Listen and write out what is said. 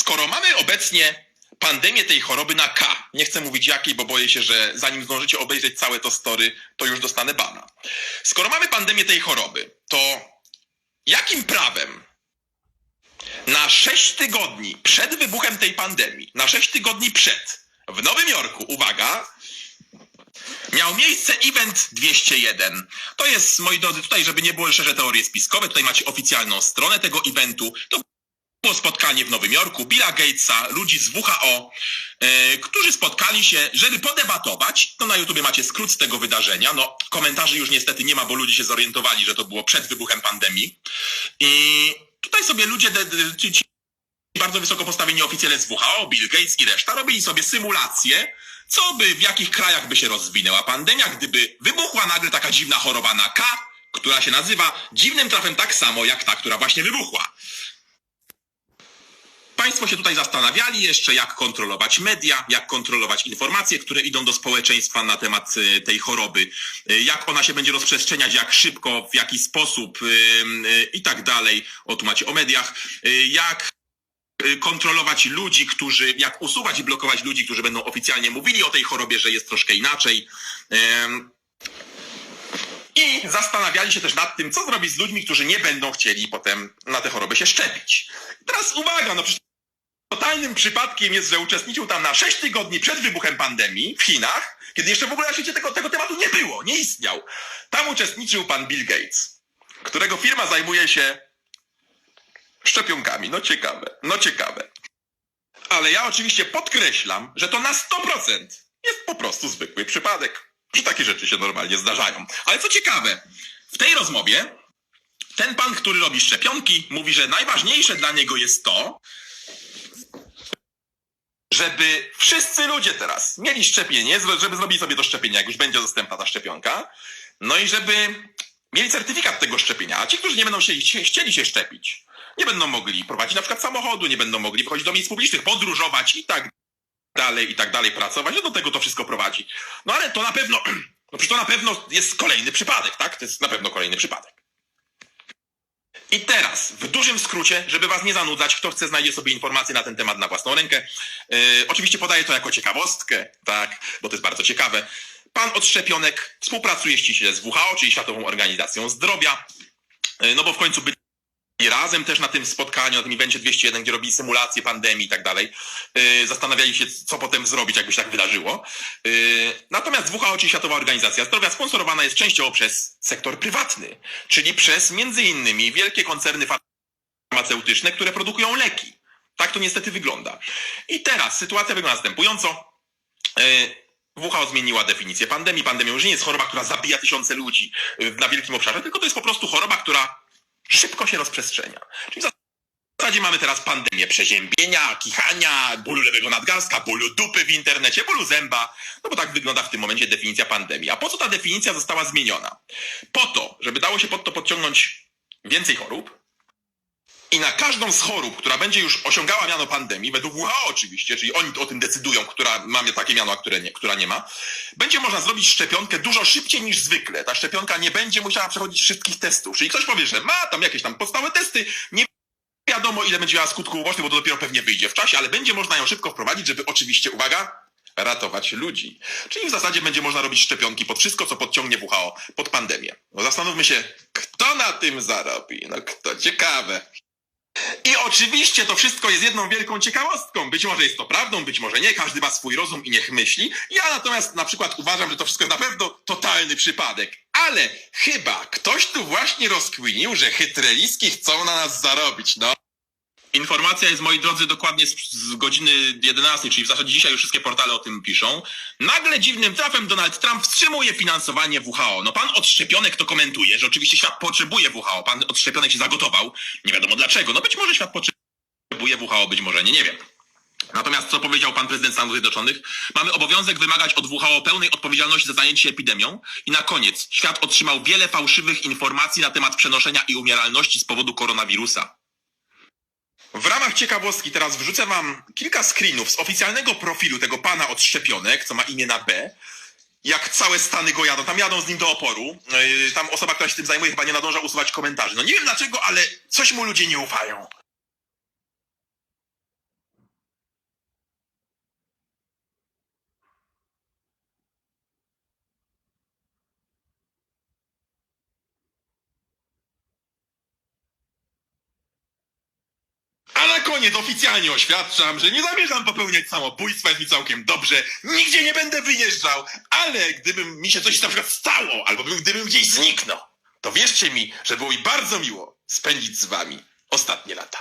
skoro mamy obecnie pandemię tej choroby na K, nie chcę mówić jakiej, bo boję się, że zanim zdążycie obejrzeć całe to story, to już dostanę bana. Skoro mamy pandemię tej choroby, to jakim prawem na 6 tygodni przed wybuchem tej pandemii, na 6 tygodni przed, w Nowym Jorku, uwaga, miał miejsce event 201. To jest, moi drodzy, tutaj, żeby nie było szersze teorie spiskowe, tutaj macie oficjalną stronę tego eventu. To było spotkanie w Nowym Jorku Billa Gatesa, ludzi z WHO, e, którzy spotkali się, żeby podebatować. No na YouTubie macie skrót z tego wydarzenia. No komentarzy już niestety nie ma, bo ludzie się zorientowali, że to było przed wybuchem pandemii. I tutaj sobie ludzie, ci, ci bardzo wysoko postawieni oficjele z WHO, Bill Gates i reszta, robili sobie symulacje, co by, w jakich krajach by się rozwinęła pandemia, gdyby wybuchła nagle taka dziwna choroba na K, która się nazywa dziwnym trafem tak samo jak ta, która właśnie wybuchła. Państwo się tutaj zastanawiali jeszcze, jak kontrolować media, jak kontrolować informacje, które idą do społeczeństwa na temat y, tej choroby, y, jak ona się będzie rozprzestrzeniać, jak szybko, w jaki sposób y, i tak dalej. O, tu macie o mediach. Jak kontrolować ludzi, którzy, jak usuwać i blokować ludzi, którzy będą oficjalnie mówili o tej chorobie, że jest troszkę inaczej. I zastanawiali się też nad tym, co zrobić z ludźmi, którzy nie będą chcieli potem na tę chorobę się szczepić. Teraz uwaga, no przecież totalnym przypadkiem jest, że uczestniczył tam na 6 tygodni przed wybuchem pandemii w Chinach, kiedy jeszcze w ogóle na świecie tego, tego tematu nie było, nie istniał. Tam uczestniczył pan Bill Gates, którego firma zajmuje się szczepionkami. No ciekawe, no ciekawe. Ale ja oczywiście podkreślam, że to na 100% jest po prostu zwykły przypadek. Że takie rzeczy się normalnie zdarzają. Ale co ciekawe, w tej rozmowie ten pan, który robi szczepionki, mówi, że najważniejsze dla niego jest to, żeby wszyscy ludzie teraz mieli szczepienie, żeby zrobili sobie to szczepienie, jak już będzie dostępna ta szczepionka, no i żeby mieli certyfikat tego szczepienia. A ci, którzy nie będą chcieli, chcieli się szczepić, nie będą mogli prowadzić na przykład samochodu, nie będą mogli wychodzić do miejsc publicznych, podróżować i tak dalej, i tak dalej pracować, no do tego to wszystko prowadzi. No ale to na pewno, no przecież to na pewno jest kolejny przypadek, tak? To jest na pewno kolejny przypadek. I teraz, w dużym skrócie, żeby was nie zanudzać, kto chce znajdzie sobie informacje na ten temat na własną rękę. Yy, oczywiście podaję to jako ciekawostkę, tak, bo to jest bardzo ciekawe. Pan od szczepionek współpracuje ściśle z WHO, czyli Światową Organizacją Zdrowia, yy, no bo w końcu byli razem też na tym spotkaniu, na tym evencie 201, gdzie robili symulację pandemii i tak dalej. Yy, Zastanawiali się, co potem zrobić, jakby się tak wydarzyło. Yy, Natomiast WHO, czyli Światowa Organizacja Zdrowia, sponsorowana jest częściowo przez sektor prywatny, czyli przez między innymi wielkie koncerny farmaceutyczne, które produkują leki. Tak to niestety wygląda. I teraz sytuacja wygląda następująco. Yy, WHO zmieniła definicję pandemii. Pandemia już nie jest choroba, która zabija tysiące ludzi yy, na wielkim obszarze, tylko to jest po prostu choroba, która szybko się rozprzestrzenia. Czyli w zasadzie mamy teraz pandemię przeziębienia, kichania, bólu lewego nadgarstka, bólu dupy w internecie, bólu zęba. No bo tak wygląda w tym momencie definicja pandemii. A po co ta definicja została zmieniona? Po to, żeby dało się pod to podciągnąć więcej chorób, i na każdą z chorób, która będzie już osiągała miano pandemii, według WHO oczywiście, czyli oni o tym decydują, która ma takie miano, a które nie, która nie ma, będzie można zrobić szczepionkę dużo szybciej niż zwykle. Ta szczepionka nie będzie musiała przechodzić wszystkich testów. Czyli ktoś powie, że ma tam jakieś tam podstawowe testy, nie wiadomo ile będzie miała skutków ubocznych, bo to dopiero pewnie wyjdzie w czasie, ale będzie można ją szybko wprowadzić, żeby oczywiście, uwaga, ratować ludzi. Czyli w zasadzie będzie można robić szczepionki pod wszystko, co podciągnie WHO pod pandemię. No zastanówmy się, kto na tym zarobi? No kto ciekawe. I oczywiście to wszystko jest jedną wielką ciekawostką. Być może jest to prawdą, być może nie. Każdy ma swój rozum i niech myśli. Ja natomiast na przykład uważam, że to wszystko jest na pewno totalny przypadek. Ale chyba ktoś tu właśnie rozkminił, że chytreliski chcą na nas zarobić, no. Informacja jest, moi drodzy, dokładnie z, z godziny 11, czyli w zasadzie dzisiaj już wszystkie portale o tym piszą. Nagle dziwnym trafem Donald Trump wstrzymuje finansowanie WHO. No pan od szczepionek to komentuje, że oczywiście świat potrzebuje WHO. Pan od szczepionek się zagotował. Nie wiadomo dlaczego. No być może świat potrzebuje WHO, być może nie, nie wiem. Natomiast co powiedział pan prezydent Stanów Zjednoczonych? Mamy obowiązek wymagać od WHO pełnej odpowiedzialności za zajęcie się epidemią. I na koniec, świat otrzymał wiele fałszywych informacji na temat przenoszenia i umieralności z powodu koronawirusa. W ramach ciekawostki teraz wrzucę wam kilka screenów z oficjalnego profilu tego pana od szczepionek, co ma imię na B. Jak całe Stany go jadą, tam jadą z nim do oporu. Yy, Tam osoba, która się tym zajmuje, chyba nie nadąża usuwać komentarzy. No nie wiem dlaczego, ale coś mu ludzie nie ufają. A na koniec oficjalnie oświadczam, że nie zamierzam popełniać samobójstwa, jest mi całkiem dobrze, nigdzie nie będę wyjeżdżał, ale gdybym mi się coś na przykład stało, albo bym, gdybym gdzieś zniknął, to wierzcie mi, że było mi bardzo miło spędzić z wami ostatnie lata.